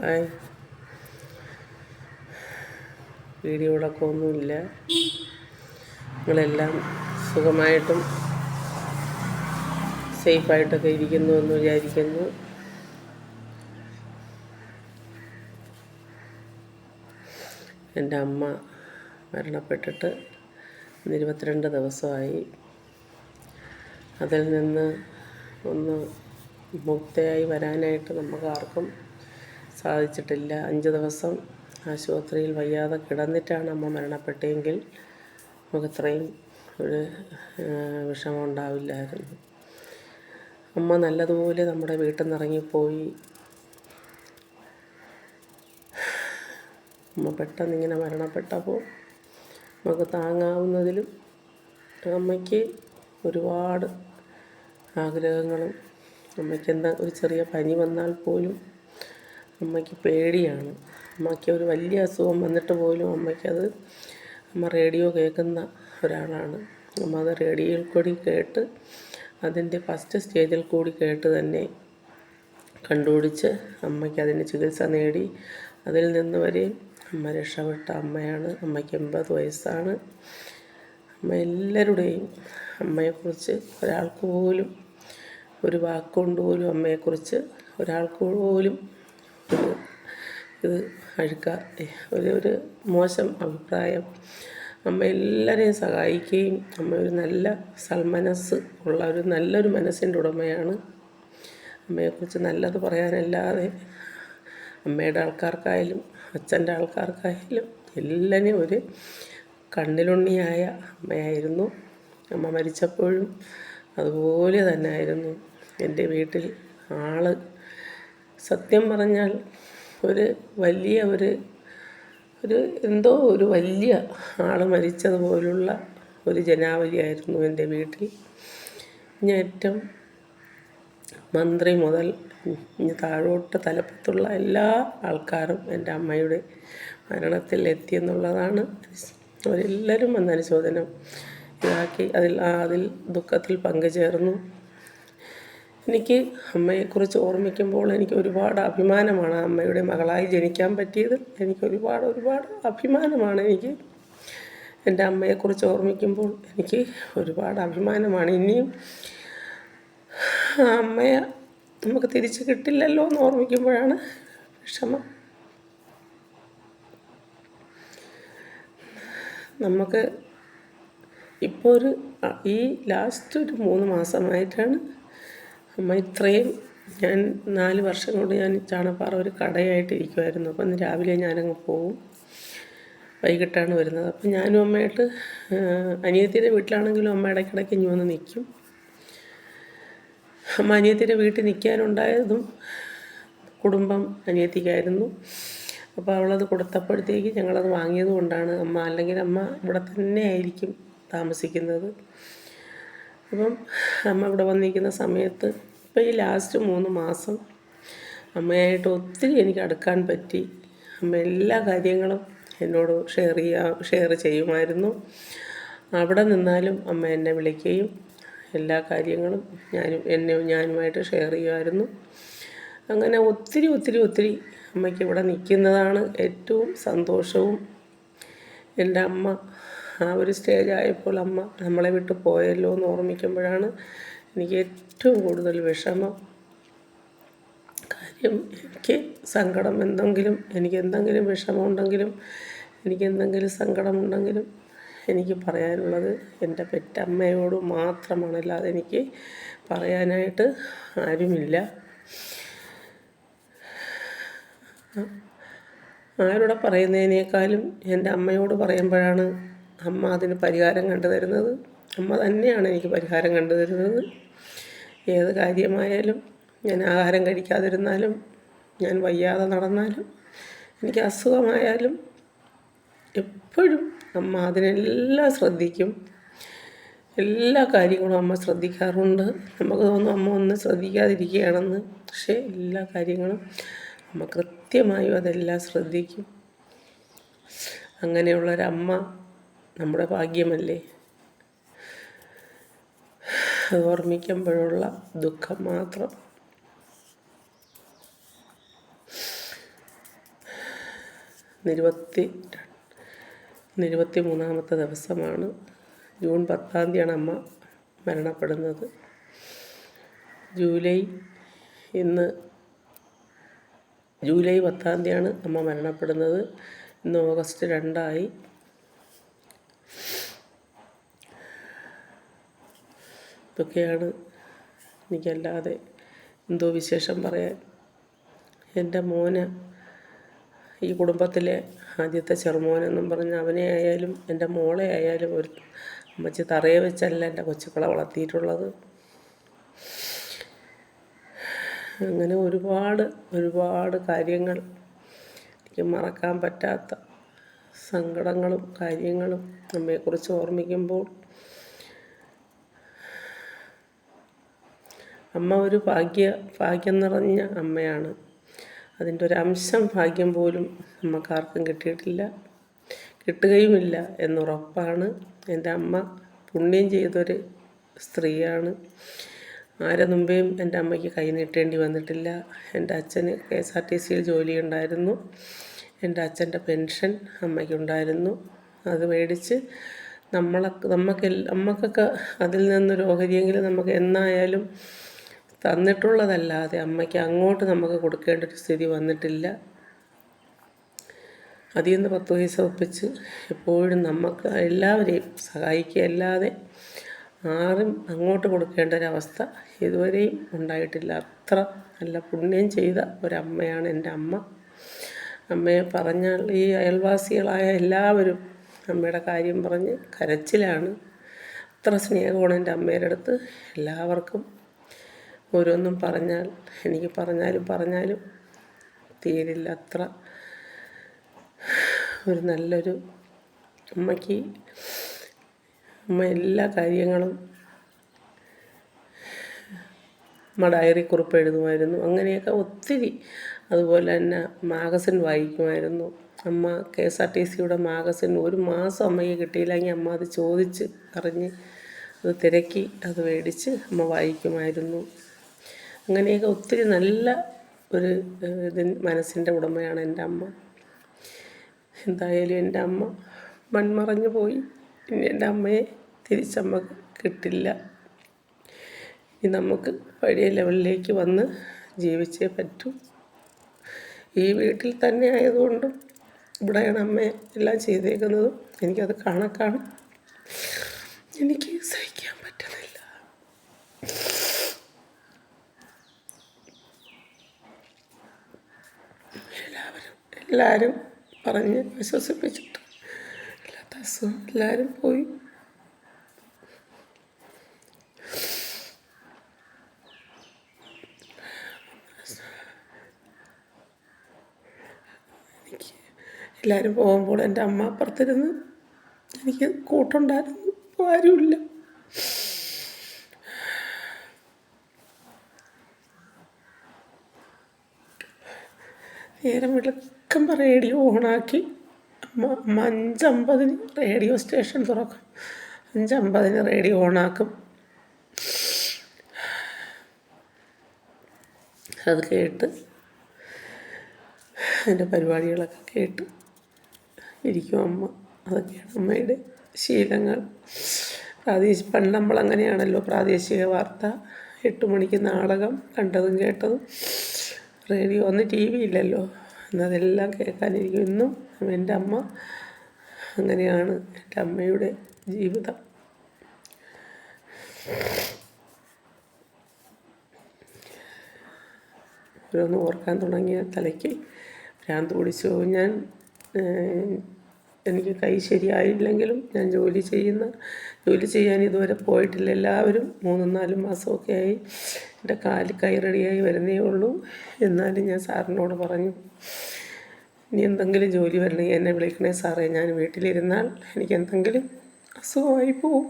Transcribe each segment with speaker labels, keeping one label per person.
Speaker 1: Hi. വീഡിയോകളൊക്കെ ഒന്നുമില്ല. നിങ്ങളെല്ലാം സുഖമായിട്ടും സേഫായിട്ടൊക്കെ ഇരിക്കുന്നു എന്ന് വിചാരിക്കുന്നു. എന്റെ അമ്മ മരണപ്പെട്ടിട്ട് ഇരുപത്തിരണ്ട് ദിവസമായി. അതിൽ നിന്ന് ഒന്ന് മുക്തയായി വരാനായിട്ട് നമുക്ക് ആർക്കും സാധിച്ചിട്ടില്ല. അഞ്ച് ദിവസം ആശുപത്രിയിൽ വയ്യാതെ കിടന്നിട്ടാണ് അമ്മ മരണപ്പെട്ടെങ്കിൽ നമുക്കത്രയും ഒരു വിഷമം ഉണ്ടാവില്ലായിരുന്നു അമ്മ നല്ലതുപോലെ നമ്മുടെ വീട്ടിൽ നിന്ന് ഇറങ്ങിപ്പോയി അമ്മ പെട്ടെന്ന് ഇങ്ങനെ മരണപ്പെട്ടപ്പോൾ നമുക്ക് താങ്ങാവുന്നതിലും അമ്മയ്ക്ക് ഒരുപാട് ആഗ്രഹങ്ങളും അമ്മയ്ക്ക് എന്താ ഒരു ചെറിയ പനി വന്നാൽ പോലും അമ്മയ്ക്ക് പേടിയാണ്. അമ്മയ്ക്ക് ഒരു വലിയ അസുഖം വന്നിട്ട് പോലും അമ്മയ്ക്കത് അമ്മ റേഡിയോ കേൾക്കുന്ന ഒരാളാണ്. അമ്മ അത് റേഡിയോയിൽ കൂടി കേട്ട് അതിന്റെ ഫസ്റ്റ് സ്റ്റേജിൽ കൂടി കേട്ട് തന്നെ കണ്ടുപിടിച്ച് അമ്മയ്ക്ക് അതിന് ചികിത്സ നേടി. അതിൽ നിന്ന് വരെ അമ്മ രക്ഷപ്പെട്ട അമ്മയാണ്. അമ്മയ്ക്ക് എൺപത് വയസ്സാണ്. അമ്മ എല്ലാവരുടെയും അമ്മയെക്കുറിച്ച് ഒരാൾക്ക് പോലും ഒരു വാക്കുകൊണ്ട് പോലും അമ്മയെക്കുറിച്ച് ഒരാൾക്ക് പോലും ഇത് അഴുക്ക. ഒരു ഒരു മോശം അഭിപ്രായം. അമ്മ എല്ലാവരെയും സഹായിക്കുകയും അമ്മ ഒരു നല്ല സൽമനസ് ഉള്ള ഒരു നല്ലൊരു മനസ്സിന്റെ ഉടമയാണ്. അമ്മയെക്കുറിച്ച് നല്ലത് പറയാനല്ലാതെ അമ്മയുടെ ആൾക്കാർക്കായാലും അച്ഛന്റെ ആൾക്കാർക്കായാലും എല്ലാവരും ഒരു കണ്ണിലുണ്ണിയായ അമ്മയായിരുന്നു. അമ്മ മരിച്ചപ്പോഴും അതുപോലെ തന്നെ ആയിരുന്നു എന്റെ വീട്ടിൽ ആൾ സത്യം പറഞ്ഞാൽ ഒരു വലിയ ഒരു ഒരു എന്തോ ഒരു വലിയ ആൾ മരിച്ചതുപോലുള്ള ഒരു ജനാവലിയായിരുന്നു എന്റെ വീട്ടിൽ. ഞാൻ ഏറ്റവും മന്ത്രി മുതൽ താഴോട്ട് തലപ്പത്തുള്ള എല്ലാ ആൾക്കാരും എന്റെ അമ്മയുടെ മരണത്തിൽ എത്തിയെന്നുള്ളതാണ് അവരെല്ലാവരും വന്ന് അനുശോചനം ഇതാക്കി. അതിൽ അതിൽ ദുഃഖത്തിൽ പങ്കുചേർന്നു. എനിക്ക് അമ്മയെക്കുറിച്ച് ഓർമ്മിക്കുമ്പോൾ എനിക്ക് ഒരുപാട് അഭിമാനമാണ് അമ്മയുടെ മകളായി ജനിക്കാൻ പറ്റിയത്. എനിക്ക് ഒരുപാട് ഒരുപാട് അഭിമാനമാണ് എനിക്ക്. എന്റെ അമ്മയെക്കുറിച്ച് ഓർമ്മിക്കുമ്പോൾ എനിക്ക് ഒരുപാട് അഭിമാനമാണ്. ഇനിയും അമ്മയെ നമുക്ക് തിരിച്ച് കിട്ടില്ലല്ലോ എന്ന് ഓർമ്മിക്കുമ്പോഴാണ് വിഷമം നമുക്ക് ഇപ്പോൾ ഒരു ഈ ലാസ്റ്റ് ഒരു മൂന്ന് മാസമായിട്ടാണ് അമ്മ ഇത്രയും ഞാൻ നാല് വർഷം കൊണ്ട് ഞാൻ ചാണപ്പാറ ഒരു കടയായിട്ട് ഇരിക്കുമായിരുന്നു അപ്പം രാവിലെ ഞാനങ്ങ് പോവും. വൈകിട്ടാണ് വരുന്നത്. അപ്പം ഞാനും അമ്മയായിട്ട് അനിയത്തിയുടെ വീട്ടിലാണെങ്കിലും അമ്മ ഇടയ്ക്കിടയ്ക്ക് ഇനി വന്ന് നിൽക്കും. അമ്മ അനിയത്തിയുടെ വീട്ടിൽ നിൽക്കാനുണ്ടായതും കുടുംബം അനിയത്തിക്കായിരുന്നു. അപ്പോൾ അവളത് കൊടുത്തപ്പോഴത്തേക്ക് ഞങ്ങളത് വാങ്ങിയത് കൊണ്ടാണ് അമ്മ അല്ലെങ്കിൽ അമ്മ ഇവിടെ തന്നെ ആയിരിക്കും താമസിക്കുന്നത്. അപ്പം അമ്മ ഇവിടെ വന്നിരിക്കുന്ന സമയത്ത് ഇപ്പം ഈ ലാസ്റ്റ് മൂന്ന് മാസം അമ്മയായിട്ട് ഒത്തിരി എനിക്ക് അടുക്കാൻ പറ്റി. അമ്മ എല്ലാ കാര്യങ്ങളും എന്നോട് ഷെയർ ചെയ്യാ ഷെയർ ചെയ്യുമായിരുന്നു. അവിടെ നിന്നാലും അമ്മ എന്നെ വിളിക്കുകയും എല്ലാ കാര്യങ്ങളും ഞാനും എന്നെ ഞാനുമായിട്ട് ഷെയർ ചെയ്യുമായിരുന്നു. അങ്ങനെ ഒത്തിരി ഒത്തിരി ഒത്തിരി അമ്മയ്ക്ക് ഇവിടെ നിൽക്കുന്നതാണ് ഏറ്റവും സന്തോഷവും എന്റെ അമ്മ ആ ഒരു സ്റ്റേജ് ആയപ്പോൾ അമ്മ നമ്മളെ വിട്ട് പോയല്ലോ എന്ന് ഓർമ്മിക്കുമ്പോഴാണ് എനിക്ക് ഏറ്റവും കൂടുതൽ വിഷമം. കാര്യം എനിക്ക് സങ്കടം എന്തെങ്കിലും എനിക്ക് എന്തെങ്കിലും വിഷമമുണ്ടെങ്കിലും എനിക്ക് എന്തെങ്കിലും സങ്കടമുണ്ടെങ്കിലും എനിക്ക് പറയാനുള്ളത് എന്റെ പെറ്റമ്മയോട് മാത്രമാണ്. അല്ലാതെ എനിക്ക് പറയാനായിട്ട് ആരുമില്ല. ആരോടെ പറയുന്നതിനേക്കാളും എന്റെ അമ്മയോട് പറയുമ്പോഴാണ് അമ്മ അതിന് പരിഹാരം കണ്ടു തരുന്നത്. അമ്മ തന്നെയാണ് എനിക്ക് പരിഹാരം കണ്ടു തരുന്നത്. ഏത് കാര്യമായാലും ഞാൻ ആഹാരം കഴിക്കാതിരുന്നാലും ഞാൻ വയ്യാതെ നടന്നാലും എനിക്ക് അസുഖമായാലും എപ്പോഴും അമ്മ അതിനെല്ലാം ശ്രദ്ധിക്കും. എല്ലാ കാര്യങ്ങളും അമ്മ ശ്രദ്ധിക്കാറുണ്ട്. നമുക്ക് തോന്നും അമ്മ ഒന്നും ശ്രദ്ധിക്കാതിരിക്കുകയാണെന്ന്. പക്ഷേ എല്ലാ കാര്യങ്ങളും അമ്മ കൃത്യമായും അതെല്ലാം ശ്രദ്ധിക്കും. അങ്ങനെയുള്ളൊരമ്മ നമ്മുടെ ഭാഗ്യമല്ലേ? അത് ഓർമ്മിക്കുമ്പോഴുള്ള ദുഃഖം മാത്രം. നിരുപത്തി നിരുപത്തി മൂന്നാമത്തെ ദിവസമാണ്. ജൂൺ പത്താം തീയതിയാണ് അമ്മ മരണപ്പെടുന്നത്. ജൂലൈ ഇന്ന് ജൂലൈ പത്താം തീയതിയാണ് അമ്മ മരണപ്പെടുന്നത്. ഇന്ന് ഓഗസ്റ്റ് രണ്ടായി. ഇതൊക്കെയാണ് എനിക്കല്ലാതെ എന്തോ വിശേഷം പറയാൻ. എന്റെ മോന് ഈ കുടുംബത്തിലെ ആദ്യത്തെ ചെറുമോനെന്നും പറഞ്ഞ് അവനെ ആയാലും എന്റെ മോളെ ആയാലും ഒരു അമ്മച്ചി തറയെ വെച്ചല്ല എന്റെ കൊച്ചുക്കളെ വളർത്തിയിട്ടുള്ളത്. അങ്ങനെ ഒരുപാട് ഒരുപാട് കാര്യങ്ങൾ എനിക്ക് മറക്കാൻ പറ്റാത്ത സങ്കടങ്ങളും കാര്യങ്ങളും നമ്മെക്കുറിച്ച് ഓർമ്മിക്കുമ്പോൾ അമ്മ ഒരു ഭാഗ്യ ഭാഗ്യം നിറഞ്ഞ അമ്മയാണ്. അതിന്റെ ഒരു അംശം ഭാഗ്യം പോലും നമുക്കാർക്കും കിട്ടിയിട്ടില്ല. കിട്ടുകയുമില്ല എന്നുറപ്പാണ്. എന്റെ അമ്മ പുണ്യം ചെയ്തൊരു സ്ത്രീയാണ്. ആരെ മുമ്പേയും എന്റെ അമ്മയ്ക്ക് കൈ നീട്ടേണ്ടി വന്നിട്ടില്ല. എന്റെ അച്ഛന് കെ എസ് ആർ ടി സിയിൽ ജോലിയുണ്ടായിരുന്നു. എന്റെ അച്ഛന്റെ പെൻഷൻ അമ്മയ്ക്കുണ്ടായിരുന്നു. അത് മേടിച്ച് നമ്മളെ നമുക്ക് നമുക്കൊക്കെ അതിൽ നിന്നൊരു ഓഹരിയെങ്കിലും നമുക്ക് എന്നായാലും തന്നിട്ടുള്ളതല്ലാതെ അമ്മയ്ക്ക് അങ്ങോട്ട് നമുക്ക് കൊടുക്കേണ്ട ഒരു സ്ഥിതി വന്നിട്ടില്ല. അതിൽ നിന്ന് പത്ത് പൈസ ഒപ്പിച്ച് എപ്പോഴും നമുക്ക് എല്ലാവരെയും സഹായിക്കുക അല്ലാതെ ആരും അങ്ങോട്ട് കൊടുക്കേണ്ട ഒരവസ്ഥ ഇതുവരെയും ഉണ്ടായിട്ടില്ല. അത്ര നല്ല പുണ്യം ചെയ്ത ഒരമ്മയാണ് എന്റെ അമ്മ. അമ്മയെ പറഞ്ഞാൽ ഈ അയൽവാസികളായ എല്ലാവരും അമ്മയുടെ കാര്യം പറഞ്ഞ് കരച്ചിലാണ്. അത്ര സ്നേഹമാണ് എന്റെ അമ്മയുടെ അടുത്ത്. എല്ലാവർക്കും ഓരോന്നും പറഞ്ഞാൽ എനിക്ക് പറഞ്ഞാലും പറഞ്ഞാലും തീരില്ല അത്ര ഒരു നല്ലൊരു അമ്മയ്ക്ക് അമ്മ എല്ലാ കാര്യങ്ങളും അമ്മ ഡയറി കുറിപ്പ് എഴുതുമായിരുന്നു. അങ്ങനെയൊക്കെ ഒത്തിരി അതുപോലെ തന്നെ മാഗസിൻ വായിക്കുമായിരുന്നു. അമ്മ കെ എസ് ആർ ടി സിയുടെ മാഗസിൻ ഒരു മാസം അമ്മയ്ക്ക് കിട്ടിയില്ലെങ്കിൽ അമ്മ അത് ചോദിച്ച് അറിഞ്ഞ് അത് തിരക്കി അത് മേടിച്ച് അമ്മ വായിക്കുമായിരുന്നു. അങ്ങനെയൊക്കെ ഒത്തിരി നല്ല ഒരു ഇതിൻ മനസ്സിന്റെ ഉടമയാണ് എന്റെ അമ്മ. എന്തായാലും എന്റെ അമ്മ മൺമറഞ്ഞു പോയി. ഇനി എന്റെ അമ്മയെ തിരിച്ചമ്മ കിട്ടില്ല. ഇനി നമുക്ക് പഴയ ലെവലിലേക്ക് വന്ന് ജീവിച്ചേ പറ്റൂ. ഈ വീട്ടിൽ തന്നെ ആയതുകൊണ്ടും ഇവിടെയാണ് അമ്മ എല്ലാം ചെയ്തേക്കുന്നതും. എനിക്കത് കണക്കാണ് എനിക്ക് സഹിക്കാൻ എല്ലാവരും പറഞ്ഞ് വിശ്വസിപ്പിച്ചിട്ട്. ഇല്ലാത്ത അസുഖം എല്ലാവരും പോയി എല്ലാവരും പോകുമ്പോൾ എന്റെ അമ്മ അപ്പുറത്തിരുന്ന് എനിക്ക് കൂട്ടുണ്ടായിരുന്നു. ആരുമില്ല. നേരം വിളക്കുമ്പോൾ റേഡിയോ ഓണാക്കി. അമ്മ അഞ്ചമ്പതിന് റേഡിയോ സ്റ്റേഷൻ തുറക്കും. അഞ്ചമ്പതിന് റേഡിയോ ഓണാക്കും. അത് കേട്ട് അതിന്റെ പരിപാടികളൊക്കെ കേട്ട് ഇരിക്കും അമ്മ. അതൊക്കെയാണ് അമ്മയുടെ ശീലങ്ങൾ. പ്രാദേശിക പണ്ട് നമ്മൾ അങ്ങനെയാണല്ലോ പ്രാദേശിക വാർത്ത. എട്ട് മണിക്ക് നാടകം കണ്ടതും കേട്ടതും. റേഡിയോ ഒന്ന് ടി വി ഇല്ലല്ലോ. എന്നതെല്ലാം കേൾക്കാനിരിക്കും ഇന്നും എന്റെ അമ്മ അങ്ങനെയാണ് എന്റെ അമ്മയുടെ ജീവിതം. ഓരോന്ന് ഓർക്കാൻ തുടങ്ങിയ തലയ്ക്ക് ഭ്രാന്ത് പിടിച്ചു. ഞാൻ എനിക്ക് കൈ ശരിയായില്ലെങ്കിലും ഞാൻ ജോലി ചെയ്യുന്ന ജോലി ചെയ്യാൻ ഇതുവരെ പോയിട്ടില്ല. എല്ലാവരും മൂന്നും നാലും മാസമൊക്കെ ആയി. എന്റെ കാൽ കൈ റെഡിയായി വരുന്നേ ഉള്ളൂ. എന്നാലും ഞാൻ സാറിനോട് പറഞ്ഞു ഇനി എന്തെങ്കിലും ജോലി വരണമെങ്കിൽ എന്നെ വിളിക്കണേ സാറേ. ഞാൻ വീട്ടിലിരുന്നാൽ എനിക്ക് എന്തെങ്കിലും അസുഖമായി പോവും.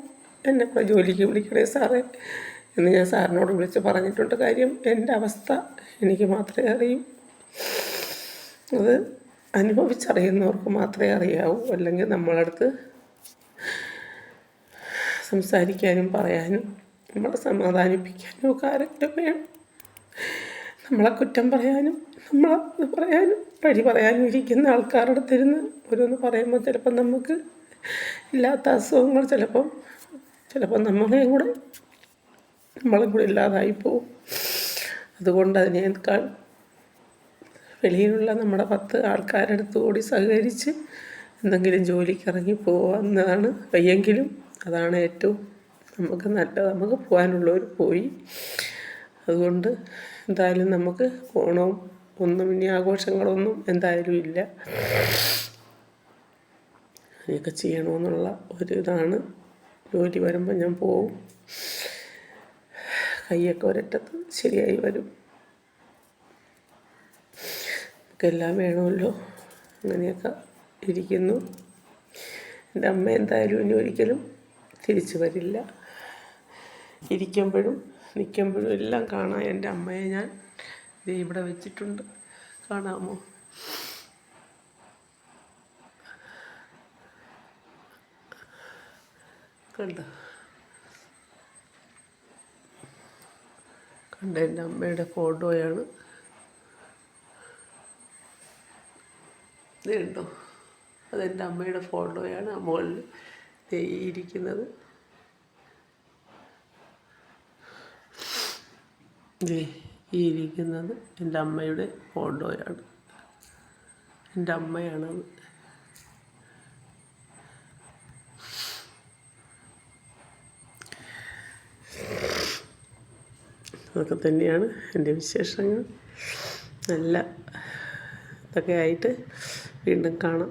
Speaker 1: എന്നെ ജോലിക്ക് വിളിക്കണേ സാറേ. എന്ന് ഞാൻ സാറിനോട് വിളിച്ച് പറഞ്ഞിട്ടുണ്ട്. കാര്യം എന്റെ അവസ്ഥ എനിക്ക് മാത്രമേ അറിയൂ. അത് അനുഭവിച്ചറിയുന്നവർക്ക് മാത്രമേ അറിയാവൂ. അല്ലെങ്കിൽ നമ്മളടുത്ത് സംസാരിക്കാനും പറയാനും നമ്മളെ സമാധാനിപ്പിക്കാനും ഒക്കെ ആരെങ്കിലും വേണം. നമ്മളെ കുറ്റം പറയാനും നമ്മളെ പറയാനും വഴി പറയാനും ഇരിക്കുന്ന ആൾക്കാരുടെ തരുന്ന ഓരോന്ന് പറയുമ്പോൾ ചിലപ്പം നമുക്ക് ഇല്ലാത്ത അസുഖങ്ങൾ ചിലപ്പം ചിലപ്പം നമ്മളെയും കൂടെ നമ്മളും കൂടെ ഇല്ലാതായി പോവും. അതുകൊണ്ട് അതിനേക്കാൾ വെളിയിലുള്ള നമ്മുടെ പത്ത് ആൾക്കാരെടുത്ത് കൂടി സഹകരിച്ച് എന്തെങ്കിലും ജോലിക്ക് ഇറങ്ങി പോകാവുന്നതാണ് വയ്യെങ്കിലും അതാണ് ഏറ്റവും നമുക്ക് നല്ല നമുക്ക് പോകാനുള്ളവർ പോയി. അതുകൊണ്ട് എന്തായാലും നമുക്ക് ഓണവും ഒന്നും ഇനി ആഘോഷങ്ങളൊന്നും എന്തായാലും ഇല്ല. അങ്ങനെയൊക്കെ ചെയ്യണമെന്നുള്ള ഒരു ഇതാണ്. ജോലി വരുമ്പോൾ ഞാൻ പോവും. കൈയൊക്കെ ഒരറ്റത്ത് ശരിയായി വരും. നമുക്കെല്ലാം വേണമല്ലോ. അങ്ങനെയൊക്കെ ഇരിക്കുന്നു. എന്റെ അമ്മ എന്തായാലും ഇനി ഒരിക്കലും തിരിച്ചു വരില്ല. ഇരിക്കുമ്പോഴും നിൽക്കുമ്പോഴും എല്ലാം കാണാൻ എന്റെ അമ്മയെ ഞാൻ ദേ ഇവിടെ വെച്ചിട്ടുണ്ട്. കാണാമോ? കണ്ടോ? കണ്ട എന്റെ അമ്മയുടെ ഫോട്ടോയാണ്. ഇതുണ്ടോ? അതെന്റെ അമ്മയുടെ ഫോട്ടോയാണ് മുകളിൽ ഇരിക്കുന്നത്. ഈ ഇരിക്കുന്നത് എന്റെ അമ്മയുടെ ഫോട്ടോയാണ്. എന്റെ അമ്മയാണത് അതൊക്കെ തന്നെയാണ് എന്റെ വിശേഷങ്ങൾ. നല്ല ഇതൊക്കെ ആയിട്ട് വീണ്ടും കാണാം.